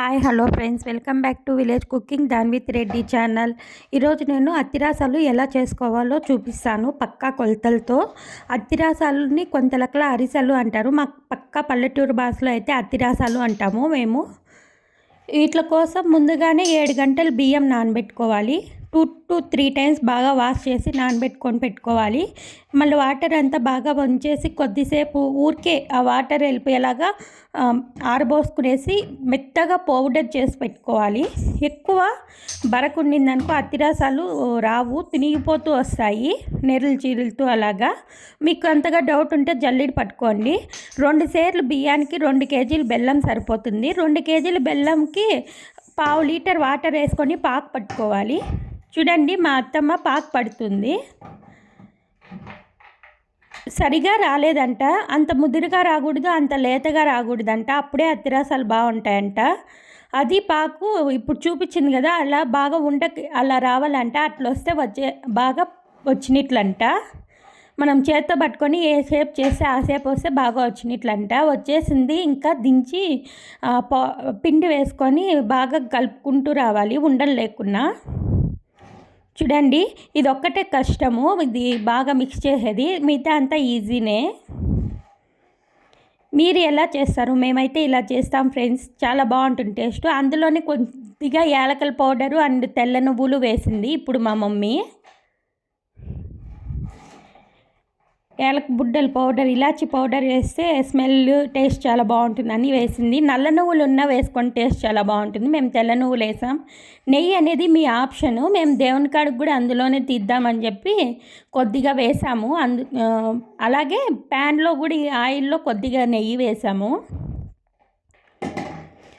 Hi hello friends. Welcome back to village cooking than with Reddy channel. ఈరోజు నేను అత్తిరాసాలు ఎలా చేసుకోవాలో చూపిస్తాను పక్కా కొలతలతో. అత్తిరాసాలని కొంతలకల అరిసెలు అంటారు. మా పక్కా పల్లెటూరు భాషలో అయితే అత్తిరాసాలు అంటాము మేము. వీటి కోసం ముందుగానే ఏడు గంటలు బియ్యం నానబెట్టుకోవాలి. టూ టు త్రీ టైమ్స్ బాగా వాష్ చేసి నానబెట్టుకొని పెట్టుకోవాలి. మళ్ళీ వాటర్ అంతా బాగా వంచేసి కొద్దిసేపు ఊరికే ఆ వాటర్ వెళ్ళిపోయేలాగా ఆరబోసుకునేసి మెత్తగా పౌడర్ చేసి పెట్టుకోవాలి. ఎక్కువ బరకుండిందనుకో అత్తిరాసాలు రావు తినిగిపోతూ వస్తాయి నెరలు చీరులతో అలాగా. మీకు అంతగా డౌట్ ఉంటే జల్లిడి పట్టుకోండి. రెండు సేర్లు బియ్యానికి రెండు కేజీలు బెల్లం సరిపోతుంది. రెండు కేజీలు బెల్లంకి పావు లీటర్ వాటర్ వేసుకొని పాకు పట్టుకోవాలి. చూడండి మా అత్తమ్మ పాక్ పడుతుంది. సరిగా రాలేదంట. అంత ముదురుగా రాకూడదు అంత లేతగా రాకూడదంట. అప్పుడే అత్తిరాసాలు బాగుంటాయంట. అది పాకు ఇప్పుడు చూపించింది కదా అలా బాగా ఉండ అలా రావాలంట. అట్లా వస్తే వచ్చే బాగా వచ్చినట్లంట. మనం చేత్తో పట్టుకొని ఏ షేప్ చేస్తే ఆ షేప్ వస్తే బాగా వచ్చినట్లంట. వచ్చేసింది ఇంకా దించి పిండి వేసుకొని బాగా కలుపుకుంటూ రావాలి ఉండలు లేకున్నా. చూడండి ఇది ఒక్కటే కష్టము. ఇది బాగా మిక్స్ చేసేది. మిగతా అంతా ఈజీనే మీరు ఎలా చేస్తారు? మేమైతే ఇలా చేస్తాం ఫ్రెండ్స్ చాలా బాగుంటుంది టేస్ట్ అందులోనే కొద్దిగా యాలకల పౌడరు అండ్ తెల్ల నువ్వులు వేసింది. ఇప్పుడు మా మమ్మీ ఏలక బుడ్డల పౌడర్ ఇలాచి పౌడర్ వేస్తే స్మెల్ టేస్ట్ చాలా బాగుంటుందని వేసింది. నల్ల నువ్వులు ఉన్నా వేసుకొని టేస్ట్ చాలా బాగుంటుంది. మేము తెల్ల నువ్వులు వేసాం. నెయ్యి అనేది మీ ఆప్షను. మేము దేవుని కాడికి కూడా అందులోనే తీద్దామని చెప్పి కొద్దిగా వేసాము. అందు అలాగే ప్యాన్లో కూడా ఆయిల్లో కొద్దిగా నెయ్యి వేసాము.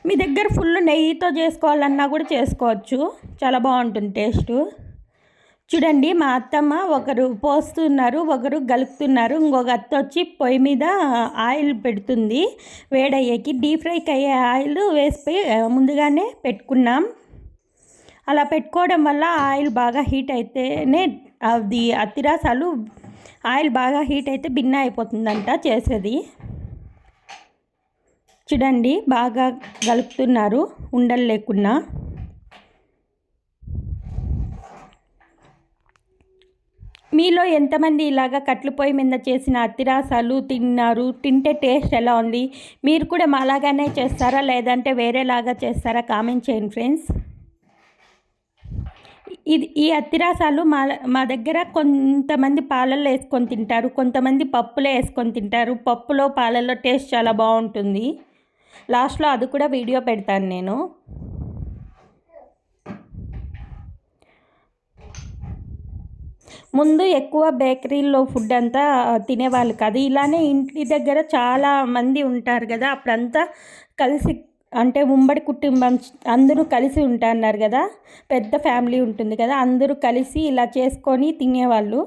మీ దగ్గర ఫుల్ నెయ్యితో చేసుకోవాలన్నా కూడా చేసుకోవచ్చు. చాలా బాగుంటుంది టేస్టు. చూడండి మా అత్తమ్మ ఒకరు పోస్తున్నారు ఒకరు గలుపుతున్నారు. ఇంకొక అత్త వచ్చి పొయ్యి మీద ఆయిల్ పెడుతుంది. వేడయ్యేకి డీప్ ఫ్రైకి అయ్యే ఆయిల్ వేసిపోయి ముందుగానే పెట్టుకున్నాం. అలా పెట్టుకోవడం వల్ల ఆయిల్ బాగా హీట్ అయితేనే అది అతిరాసాలు ఆయిల్ బాగా హీట్ అయితే భిన్న అయిపోతుందంట చేసేది. చూడండి బాగా గలుపుతున్నారు ఉండలు లేకున్నా. మీలో ఎంతమంది ఇలాగ కట్లు పొయ్యి మీద చేసిన అత్తిరాసాలు తిన్నారు? తింటే టేస్ట్ ఎలా ఉంది? మీరు కూడా మాలాగానే చేస్తారా? లేదంటే వేరేలాగా చేస్తారా? కామెంట్ చేయండి ఫ్రెండ్స్. ఇది ఈ అత్తిరాసాలు మా మా దగ్గర కొంతమంది పాలల్లో వేసుకొని తింటారు. కొంతమంది పప్పులో వేసుకొని తింటారు. పప్పులో పాలల్లో టేస్ట్ చాలా బాగుంటుంది. లాస్ట్లో అది కూడా వీడియో పెడతాను నేను. ముందు ఎక్కువ బేకరీల్లో ఫుడ్ అంతా తినేవాళ్ళు కాదు. ఇలానే ఇంటి దగ్గర చాలా మంది ఉంటారు కదా అప్పుడంతా కలిసి అంటే ఉమ్మడి కుటుంబం అందరూ కలిసి ఉంటున్నారు కదా పెద్ద ఫ్యామిలీ ఉంటుంది కదా అందరూ కలిసి ఇలా చేసుకొని తినేవాళ్ళు.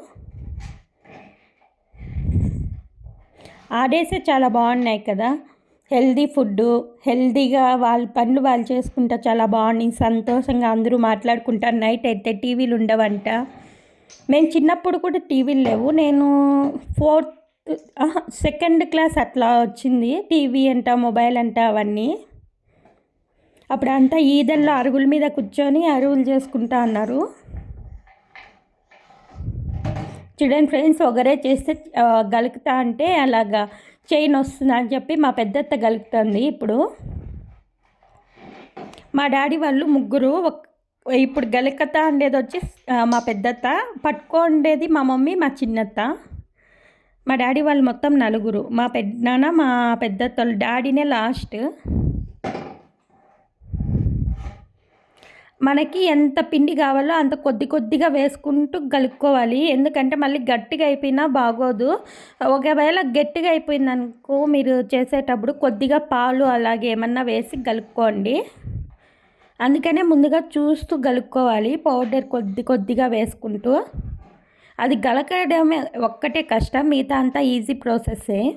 ఆ డేసే చాలా బాగున్నాయి కదా హెల్దీ ఫుడ్డు హెల్దీగా వాళ్ళ పనులు వాళ్ళు చేసుకుంటా చాలా బాగున్నాయి సంతోషంగా అందరూ మాట్లాడుకుంటారు నైట్ అయితే టీవీలు ఉండవంట. మేము చిన్నప్పుడు కూడా టీవీలు లేవు. నేను ఫోర్త్ సెకండ్ క్లాస్ అట్లా వచ్చింది. టీవీ అంట మొబైల్ అంట అవన్నీ. అప్పుడు అంతా ఈదల్లో అరుగుల మీద కూర్చొని అరుగులు చేసుకుంటా అన్నారు. చూడండి ఫ్రెండ్స్ ఒకరే చేస్తే గలుకుతా అంటే అలాగా చైన్ వస్తుంది అని చెప్పి మా పెద్దత్త గలుకుతుంది ఇప్పుడు. మా డాడీ వాళ్ళు ముగ్గురు ఇప్పుడు గలికత అండేది వచ్చి మా పెద్దత్త పట్టుకోండేది మా మమ్మీ మా చిన్నత్త. మా డాడీ వాళ్ళు మొత్తం నలుగురు. మా పెద్దనాన్న మా పెద్దత్త డాడీనే లాస్ట్. మనకి ఎంత పిండి కావాలో అంత కొద్ది కొద్దిగా వేసుకుంటూ కలుపుకోవాలి. ఎందుకంటే మళ్ళీ గట్టిగా అయిపోయినా బాగోదు. ఒకవేళ గట్టిగా అయిపోయిందనుకో మీరు చేసేటప్పుడు కొద్దిగా పాలు అలాగే ఏమన్నా వేసి కలుపుకోండి. అందుకనే ముందుగా చూస్తూ గలుక్కోవాలి పౌడర్ కొద్ది కొద్దిగా వేసుకుంటూ. అది గలకడమే ఒక్కటే కష్టం. మిగతా అంతా ఈజీ ప్రాసెస్సే.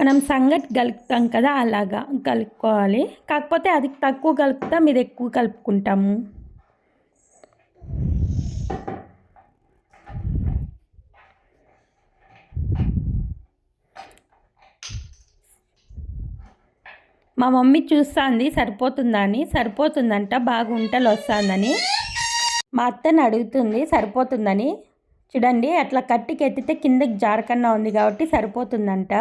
మనం సంగటి గలుపుతాం కదా అలాగా కలుపుకోవాలి. కాకపోతే అది తక్కువ కలుపుతాం ఇది ఎక్కువ కలుపుకుంటాము. మా మమ్మీ చూస్తుంది సరిపోతుందా అని సరిపోతుందంట బాగా ఉంటలు వస్తుందని. మా అత్తని అడుగుతుంది సరిపోతుందని. చూడండి అట్లా కట్టికి ఎత్తితే కిందకి జారకన్నా ఉంది కాబట్టి సరిపోతుందంట.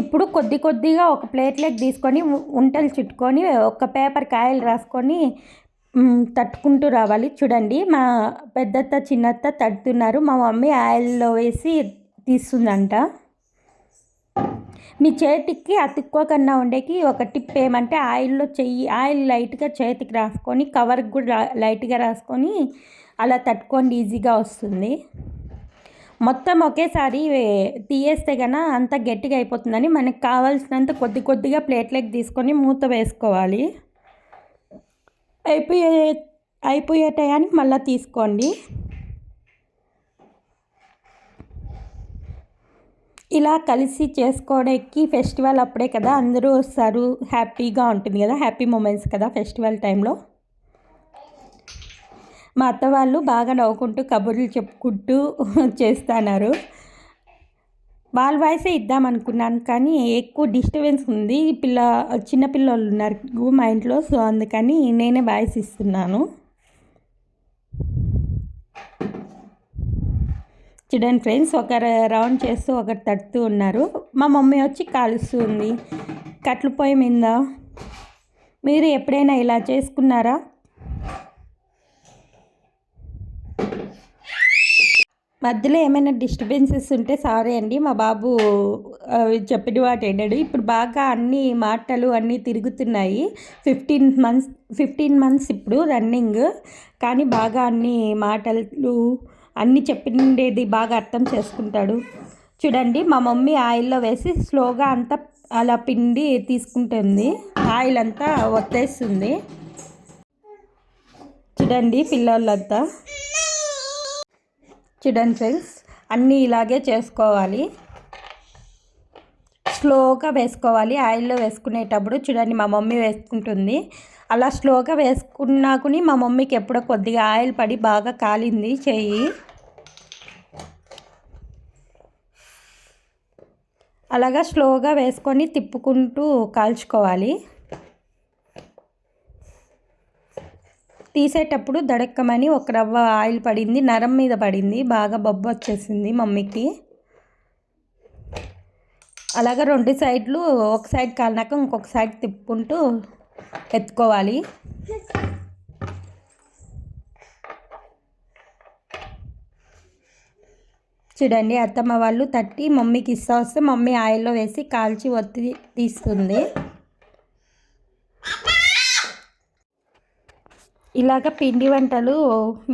ఇప్పుడు కొద్ది కొద్దిగా ఒక ప్లేట్లోకి తీసుకొని ఉంటలు చుట్టుకొని ఒక పేపర్ కాయలు రాసుకొని తట్టుకుంటూ రావాలి. చూడండి మా పెద్దత్త చిన్నత్త తడుతున్నారు. మా మమ్మీ ఆయిల్లో వేసి తీస్తుందంట. మీ చేతికి అతుక్కోకుండా ఉండేకి ఒక టిప్ ఏమంటే ఆయిల్లో చెయ్యి ఆయిల్ లైట్గా చేతికి రాసుకొని కవర్కి కూడా లైట్గా రాసుకొని అలా తట్టుకోండి ఈజీగా వస్తుంది. మొత్తం ఒకేసారి తీయేస్తే కన్నా అంత గట్టిగా అయిపోతుందని మనకు కావాల్సినంత కొద్ది కొద్దిగా ప్లేట్లోకి తీసుకొని మూత వేసుకోవాలి. అయిపోయే అయిపోయే టయానికి మళ్ళీ తీసుకోండి. ఇలా కలిసి చేసుకోవడానికి ఫెస్టివల్ అప్పుడే కదా అందరూ వస్తారు. హ్యాపీగా ఉంటుంది కదా హ్యాపీ మూమెంట్స్ కదా ఫెస్టివల్ టైంలో. మా అత్త వాళ్ళు బాగా నవ్వుకుంటూ కబుర్లు చెప్పుకుంటూ చేస్తున్నారు. వాళ్ళ వాయిసే ఇద్దాం అనుకున్నాను కానీ ఎక్కువ డిస్టర్బెన్స్ ఉంది. పిల్ల చిన్నపిల్లలు ఉన్నారు మా ఇంట్లో సో అందుకని నేనే వాయిస్ ఇస్తున్నాను. చూడండి ఫ్రెండ్స్ ఒకరు రౌండ్ చేస్తూ ఒకరు తడుతూ ఉన్నారు. మా మమ్మీ వచ్చి కాలుస్తుంది. కట్ల పొయ్యి మీద. మీరు ఎప్పుడైనా ఇలా చేసుకున్నారా? మధ్యలో ఏమైనా డిస్టర్బెన్సెస్ ఉంటే సారీ అండి. మా బాబు చెప్పిన వాటి ఏంటాడు ఇప్పుడు బాగా అన్ని మాటలు అన్నీ తిరుగుతున్నాయి. ఫిఫ్టీన్ మంత్స్ ఫిఫ్టీన్ మంత్స్ ఇప్పుడు రన్నింగ్. కానీ బాగా అన్ని మాటలు అన్నీ చెప్పిండేది బాగా అర్థం చేసుకుంటాడు. చూడండి మా మమ్మీ ఆయిల్లో వేసి స్లోగా అంతా అలా పిండి తీసుకుంటుంది. ఆయిల్ అంతా వత్తేస్తుంది చూడండి పిల్లలంతా. చూడండి ఫ్రెండ్స్ అన్నీ ఇలాగే చేసుకోవాలి. స్లోగా వేసుకోవాలి. ఆయిల్లో వేసుకునేటప్పుడు చూడండి మా మమ్మీ వేసుకుంటుంది. అలా స్లోగా వేసుకున్నాకుని మా మమ్మీకి ఎప్పుడో కొద్దిగా ఆయిల్ పడి బాగా కాలింది చెయ్యి అలాగా స్లోగా వేసుకొని తిప్పుకుంటూ కాల్చుకోవాలి. తీసేటప్పుడు దడక్కమని ఒక రవ్వ ఆయిల్ పడింది నరం మీద పడింది బాగా బొబ్బ వచ్చేసింది మమ్మీకి. అలాగా రెండు సైడ్లు ఒక సైడ్ కాలినాక ఇంకొక సైడ్ తిప్పుకుంటూ ఎత్తుకోవాలి. చూడండి అత్తమ్మ వాళ్ళు తట్టి మమ్మీకి ఇస్తా వస్తే మమ్మీ ఆయిల్లో వేసి కాల్చి ఒత్తి తీస్తుంది. ఇలాగ పిండి వంటలు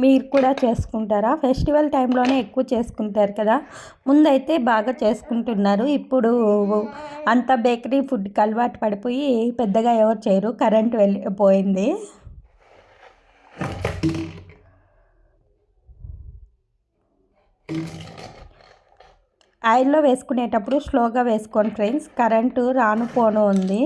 మీరు కూడా చేసుకుంటారా? ఫెస్టివల్ టైంలోనే ఎక్కువ చేసుకుంటారు కదా? ముందైతే బాగా చేసుకుంటున్నారు. ఇప్పుడు అంత బేకరీ ఫుడ్కి అలవాటు పడిపోయి పెద్దగా ఎవరు చేయరు. కరెంట్ వెళ్ళిపోయింది ఆయిల్లో వేసుకునేటప్పుడు స్లోగా వేసుకోండి ఫ్రెండ్స్. కరెంటు రాను పోను ఉంది.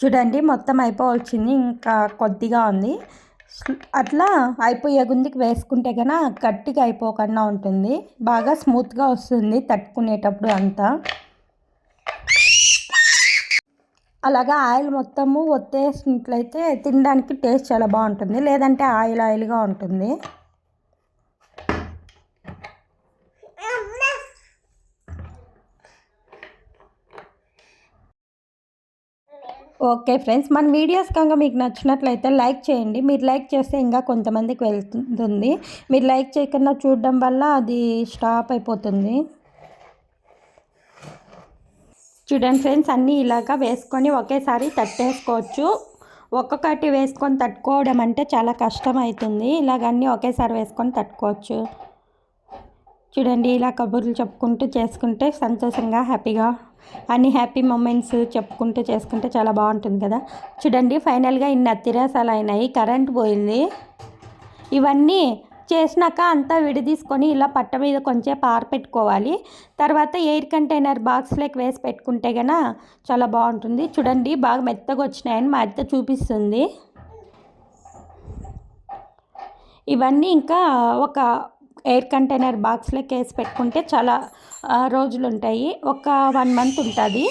చూడండి మొత్తం అయిపోవచ్చింది ఇంకా కొద్దిగా ఉంది. అట్లా అయిపోయే గుందికి వేసుకుంటే కన్నా గట్టిగా అయిపోకుండా ఉంటుంది. బాగా స్మూత్గా వస్తుంది తట్టుకునేటప్పుడు అంతా. అలాగా ఆయిల్ మొత్తము ఒత్తేసినట్లయితే తినడానికి టేస్ట్ చాలా బాగుంటుంది. లేదంటే ఆయిల్ ఆయిల్గా ఉంటుంది. ఓకే ఫ్రెండ్స్ మన వీడియోస్ కనుక మీకు నచ్చినట్లయితే లైక్ చేయండి. మీరు లైక్ చేస్తే ఇంకా కొంతమందికి వెళ్తుంది. మీరు లైక్ చేయకుండా చూడడం వల్ల అది స్టాప్ అయిపోతుంది. చూడండి ఫ్రెండ్స్ అన్నీ ఇలాగా వేసుకొని ఒకేసారి తట్టేసుకోవచ్చు. ఒక్కొక్కటి వేసుకొని తట్టుకోవడం అంటే చాలా కష్టం అవుతుంది ఇలాగన్నీ ఒకేసారి వేసుకొని తట్టుకోవచ్చు. చూడండి ఇలా కబుర్లు చెప్పుకుంటూ చేసుకుంటే సంతోషంగా హ్యాపీగా అన్ని హ్యాపీ మూమెంట్స్ చెప్పుకుంటూ చేసుకుంటే చాలా బాగుంటుంది కదా. చూడండి ఫైనల్గా ఇన్ని అత్తిరాసాలు అయినాయి కరెంట్ పోయింది. ఇవన్నీ చేసినాక అంతా విడదీసుకొని ఇలా పట్ట మీద కొంచెం ఆరపెట్టుకోవాలి తర్వాత ఎయిర్ కంటైనర్ బాక్స్లోకి వేసి పెట్టుకుంటే కనుక చాలా బాగుంటుంది. చూడండి బాగా మెత్తగా వచ్చినాయని మా అత్త చూపిస్తుంది. ఇవన్నీ ఇంకా ఒక ఎయిర్ కంటైనర్ బాక్స్లోకి వేసి పెట్టుకుంటే చాలా రోజులు ఉంటాయి ఒక వన్ మంత్ ఉంటుంది.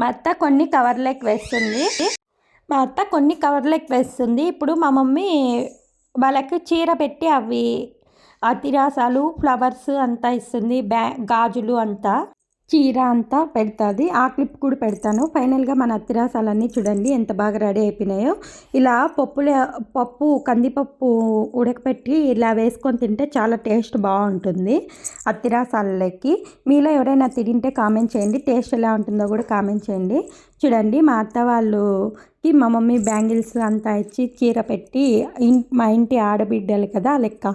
మా అత్త కొన్ని కవర్లోకి వేస్తుంది. మా అత్త కొన్ని కవర్లోకి వేస్తుంది. ఇప్పుడు మా మమ్మీ వాళ్ళకి చీర పెట్టి అవి అతిరాసాలు ఫ్లవర్స్ అంతా ఇస్తుంది బ్యా గాజులు అంతా. చీర అంతా పెడుతుంది. ఆ క్లిప్ కూడా పెడతాను. ఫైనల్గా మన అత్తిరాసాలన్నీ చూడండి ఎంత బాగా రెడీ అయిపోయినాయో. ఇలా పప్పుల పప్పు కందిపప్పు ఉడకపెట్టి ఇలా వేసుకొని తింటే చాలా టేస్ట్ బాగుంటుంది అత్తిరాసాలకి. మీలో ఎవరైనా తింటే కామెంట్ చేయండి. టేస్ట్ ఎలా ఉంటుందో కూడా కామెంట్ చేయండి. చూడండి మా అత్త వాళ్ళుకి మా మమ్మీ బ్యాంగిల్స్ అంతా ఇచ్చి చీర పెట్టి మా ఇంటి ఆడబిడ్డలు కదా లెక్క.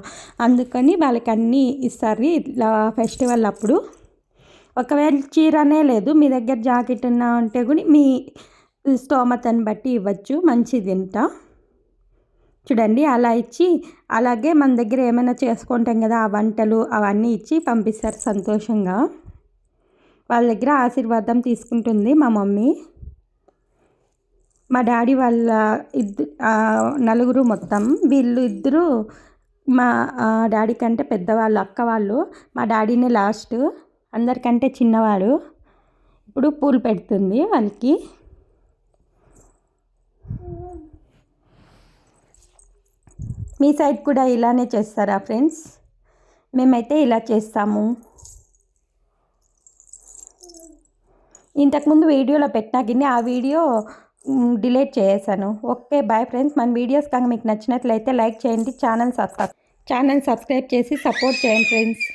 అందుకని వాళ్ళకి అన్నీ ఇస్తారు. ఇట్లా ఫెస్టివల్ అప్పుడు ఒకవేళ చీరనే లేదు మీ దగ్గర జాకెట్ ఉన్నా ఉంటే కూడా మీ స్తోమతను బట్టి ఇవ్వచ్చు మంచిది ఇంట చూడండి అలా ఇచ్చి అలాగే మన దగ్గర ఏమైనా చేసుకుంటాం కదా ఆ వంటలు అవన్నీ ఇచ్చి పంపిస్తారు సంతోషంగా. వాళ్ళ దగ్గర ఆశీర్వాదం తీసుకుంటుంది మా మమ్మీ. మా డాడీ వాళ్ళ ఇద్దరు నలుగురు మొత్తం. వీళ్ళు ఇద్దరు మా డాడీ కంటే పెద్దవాళ్ళు అక్క వాళ్ళు. మా డాడీనే లాస్ట్. అందరికంటే చిన్నవాడు ఇప్పుడు పూలు పెడుతుంది వాళ్ళకి. మీ సైడ్ కూడా ఇలానే చేస్తారా ఫ్రెండ్స్? మేమైతే ఇలా చేస్తాము. ఇంతకుముందు వీడియోలో పెట్టినా గిన్నె ఆ వీడియో డిలేట్ డిలీట్ చేసేసాను. Okay bye friends. మన వీడియోస్ కనుక మీకు నచ్చినట్లయితే లైక్ చేయండి ఛానల్ సబ్స్క్రైబ్ ఛానల్ సబ్స్క్రైబ్ చేసి సపోర్ట్ చేయండి ఫ్రెండ్స్.